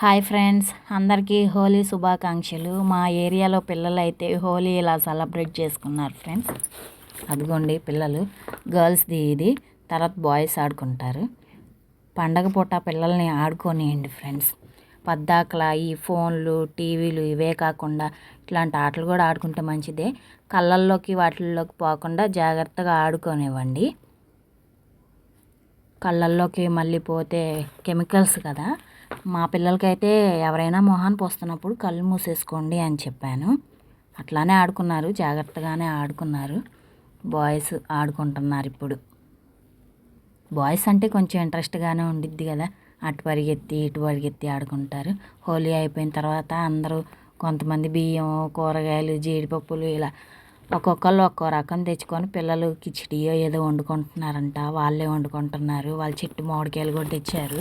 Hi friends అందరికీ హోలీ శుభాకాంక్షలు. మా ఏరియాలో పిల్లలు అయితే హోలీ ఇలా సెలబ్రేట్ చేసుకున్నారు ఫ్రెండ్స్. అదిగోండి పిల్లలు గర్ల్స్ది ఇది. తర్వాత బాయ్స్ ఆడుకుంటారు. పండగ పూట పిల్లల్ని ఆడుకోనియండి ఫ్రెండ్స్. పద్దాకలా ఈ ఫోన్లు టీవీలు ఇవే కాకుండా ఇట్లాంటి ఆటలు కూడా ఆడుకుంటే మంచిదే. కళ్ళల్లోకి వాటిల్లోకి పోకుండా జాగ్రత్తగా ఆడుకోనివ్వండి. కళ్ళల్లోకి మళ్ళీ పోతే కెమికల్స్ కదా. మా పిల్లలకైతే ఎవరైనా మొహాన్ని పోస్తున్నప్పుడు కళ్ళు మూసేసుకోండి అని చెప్పాను. అట్లానే ఆడుకున్నారు జాగ్రత్తగానే ఆడుకున్నారు. బాయ్స్ ఆడుకుంటున్నారు ఇప్పుడు. బాయ్స్ అంటే కొంచెం ఇంట్రెస్ట్గానే ఉండిద్ది కదా. అటు పరిగెత్తి ఇటు పరిగెత్తి ఆడుకుంటారు. హోలీ అయిపోయిన తర్వాత అందరూ కొంతమంది బియ్యం కూరగాయలు జీడిపప్పులు ఇలా ఒక్కొక్కళ్ళు ఒక్కో రకం తెచ్చుకొని పిల్లలు కిచిడియో ఏదో వండుకుంటున్నారంట. వాళ్ళే వండుకుంటున్నారు. వాళ్ళ చెట్టు మామిడికాయలు కూడా తెచ్చారు.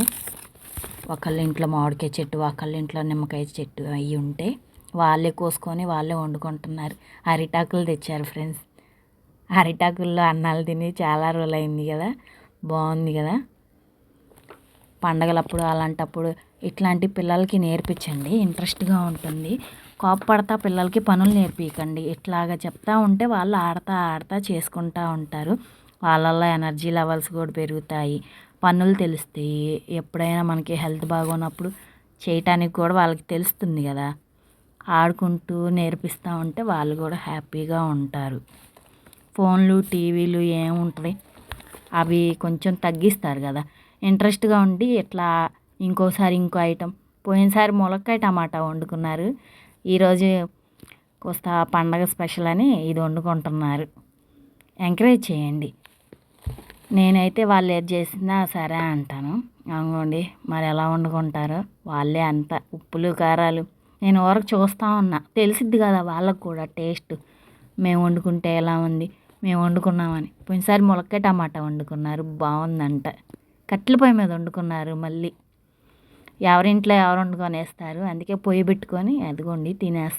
ఒకళ్ళ ఇంట్లో మామిడికాయ చెట్టు ఒకళ్ళ ఇంట్లో నిమ్మకాయ చెట్టు అవి ఉంటే వాళ్ళే కోసుకొని వాళ్ళే వండుకుంటున్నారు. అరిటాకులు తెచ్చారు ఫ్రెండ్స్. అరిటాకుల్లో అన్నాలు తిని చాలా రోజులైంది కదా. బాగుంది కదా. పండగలప్పుడు అలాంటప్పుడు ఇట్లాంటి పిల్లలకి నేర్పించండి. ఇంట్రెస్ట్గా ఉంటుంది. కోప్పడతా పిల్లలకి పనులు నేర్పించకండి ఇట్లాగా చెప్తా ఉంటే వాళ్ళు ఆడతా ఆడతా చేసుకుంటూ ఉంటారు. వాళ్ళల్లో ఎనర్జీ లెవెల్స్ కూడా పెరుగుతాయి. పనులు తెలుస్తాయి ఎప్పుడైనా మనకి హెల్త్ బాగున్నప్పుడు చేయటానికి కూడా వాళ్ళకి తెలుస్తుంది కదా. ఆడుకుంటూ నేర్పిస్తూ ఉంటే వాళ్ళు కూడా హ్యాపీగా ఉంటారు. ఫోన్లు టీవీలు ఏముంటుంది? అవి కొంచెం తగ్గిస్తారు కదా. ఇంట్రెస్ట్గా ఉండి ఇట్లా ఇంకోసారి ఇంకో ఐటెం. పోయినసారి ములక్కాయ టమాటా వండుకున్నారు. ఈరోజు కోస్తా పండగ స్పెషల్ అని ఇది వండుకుంటున్నారు. ఎంకరేజ్ చేయండి. నేనైతే వాళ్ళు ఏది చేసినా సరే అంటాను. అవునండి మరి ఎలా వండుకుంటారో? వాళ్ళే అంత ఉప్పులు కారాలు. నేను వరకు చూస్తూ ఉన్నా. తెలిసిద్ది కదా వాళ్ళకు కూడా టేస్ట్. మేము వండుకుంటే ఎలా ఉంది? మేము వండుకున్నామని. పోయినసారి ములక్కాయ టమాటా వండుకున్నారు. బాగుందంట. కట్టెల పొయ్యి మీద వండుకున్నారు మళ్ళీ. ఎవరింట్లో ఎవరు వండుకొని వేస్తారు? అందుకే పొయ్యి పెట్టుకొని అదిగోండి తినేస్తారు